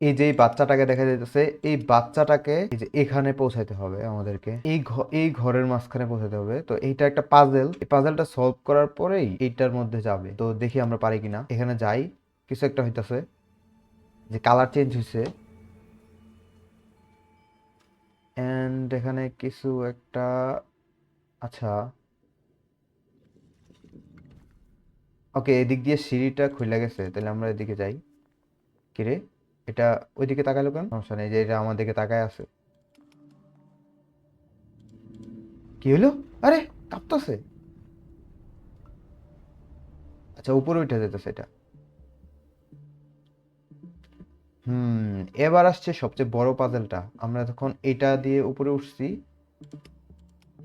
এই যে বাচ্চাটাকে দেখা যাইতেছে, এই বাচ্চাটাকে যে এখানে পৌঁছাইতে হবে আমাদেরকে। এই এই ঘরের মাঝখানে পৌঁছাতে হবে। তো এইটা একটা পাজেল এই পাজেলটা সলভ করার পরেই এইটার মধ্যে যাবে। তো দেখি আমরা পারি কিনা। এখানে যাই। কিছু একটা হইতাছে। যে কালার চেঞ্জ হয়েছে এন্ড এখানে কিছু একটা আচ্ছা। ওকে এদিক দিয়ে সিঁড়িটা খুলে গেছে। তাহলে আমরা এদিকে যাই। কিরে এটা ওইদিকে তাকালো কেন? সমস্যা নেই, যে এটা আমার দিকে তাকায় আছে। কি হলো আরে, কাঁপতাছে। আচ্ছা উপরে উঠে যেতেছে এটা। হুম, এবার আসছে সবচেয়ে বড় পাজেলটা আমরা তখন এটা দিয়ে উপরে উঠছি,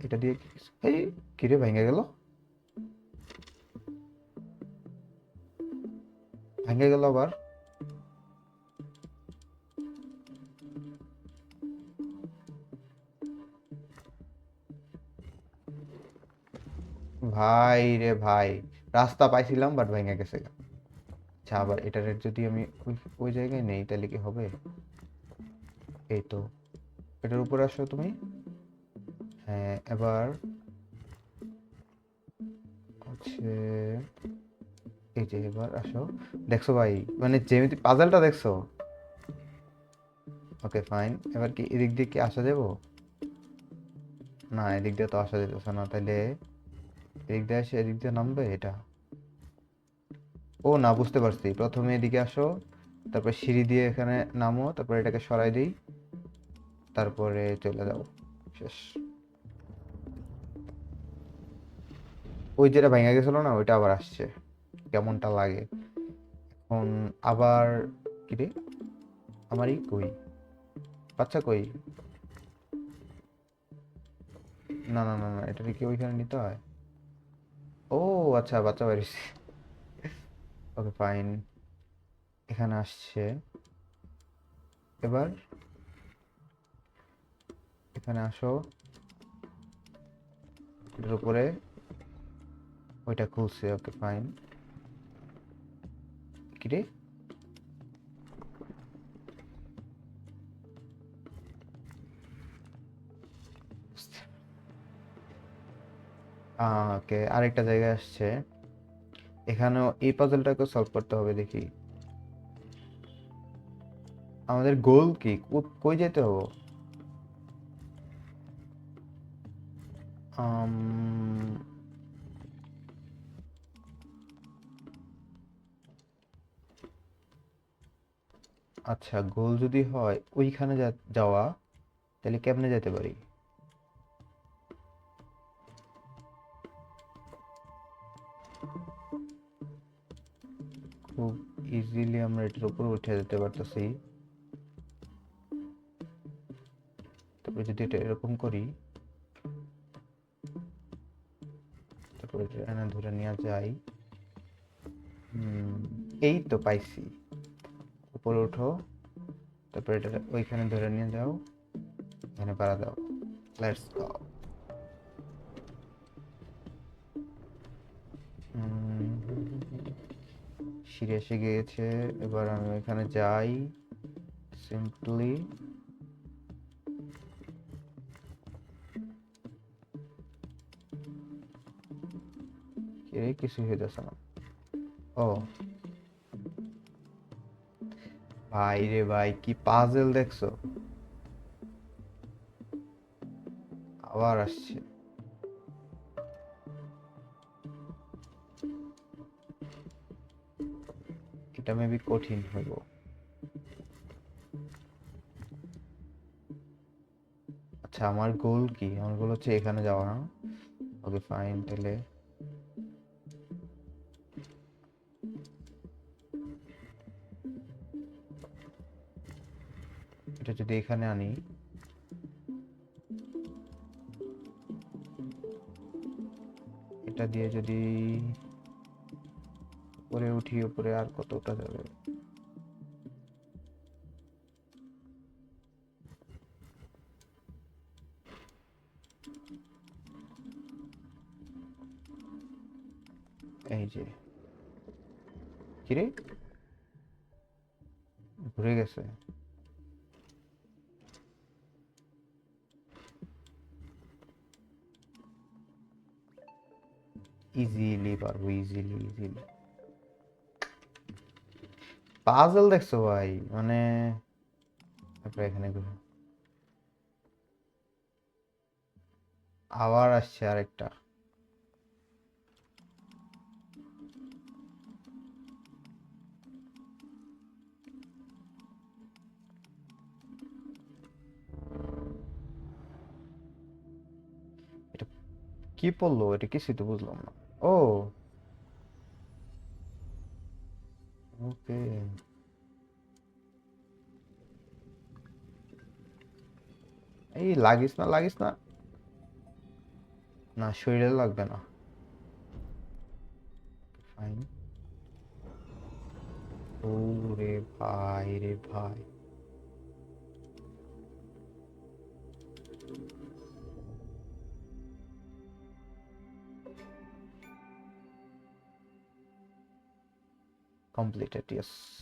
এটা দিয়ে এই কিরে ভেঙে গেল? ভেঙে গেল আবার? ভাই রে ভাই, রাস্তা পাইছিলাম বাট ভেঙে গেছে। আচ্ছা আবার এটার যদি আমি ওই ওই জায়গায় নেই, তাহলে কি হবে? এই তো, এটার উপরে আসো তুমি। হ্যাঁ এবার হচ্ছে, এই যে এবার আসো। দেখছ ভাই মানে যেমিতি পাজলটা দেখছ? ওকে ফাইন এবার কি এদিক দিয়ে কি আসা যাব? না, এদিক দিয়ে তো আসা যেতেছে না, তাহলে এদিক দিয়ে এসে এদিক দিয়ে নামবে, এটা। ও, না, বুঝতে পারছি। প্রথমে এদিকে আসো, তারপর সিঁড়ি দিয়ে এখানে নামো, তারপর এটাকে সরাই দিই, তারপরে চলে যাও। শেষ। ওই যেটা ভেঙে গেছিল না, ওইটা আবার আসছে। কেমনটা লাগে। এখন আবার কি রে আমারই কই? বাচ্চা কই? না না না না, এটা কি ওইখানে নিতে হয়? ও আচ্ছা বাচ্চা বেরিয়েছে ওকে ফাইন এখানে আসছে। এবার? এখানে আসো। এটার উপরে। ওইটা খুলছে, ওকে ফাইন কি ওকে, আরেকটা জায়গায় আসছে। এখানেও এই পাজলটাকে সলভ করতে হবে, দেখি। আমাদের গোল কি? কই যেতে হবে? আচ্ছা গোল যদি হয়, ওইখানে যাওয়া, তাহলে কেমনে যেতে পারি? খুব ইজিলি আমরা এটার উপরে উঠে যেতে পারতেছি। তারপরে যদি এটা এরকম করি, তারপরে এটা এনে ধরে নিয়ে যাই এই তো পাইছি। উপরে উঠো, তারপরে এটা ওইখানে ধরে নিয়ে যাও, এখানে পাড়া দাও। লেটস গো সিঁড়ি এসে গিয়েছে। এবার আমি এখানে যাই সিম্পলি কিছু হইতেছে না। ও। ভাই রে ভাই, কি পাজেল দেখছ? আবার আসছে। এটা মেবি কঠিন হইব। আচ্ছা আমার গোল কি? আমার গোল হচ্ছে এখানে যাওয়া। না ওকে ফাইন তাহলে। এটা যদি এখানে আনি। এটা দিয়ে যদি উপরে উঠি, উপরে আর কত উঠা যাবে? এই যে। কিরে? ঘুরে গেছে। ইজিলি পারব ইজিলি ইজিলি পাজল দেখছ ভাই? মানে তারপরে এখানে আবার আসছে আরেকটা। কি পড়ল? এটা কিছুই তো বুঝলাম না। ওকে এই লাগিস না লাগিস না। না, শরীরে লাগবে না। ফাইন ও রে ভাই রে ভাই। Completed yes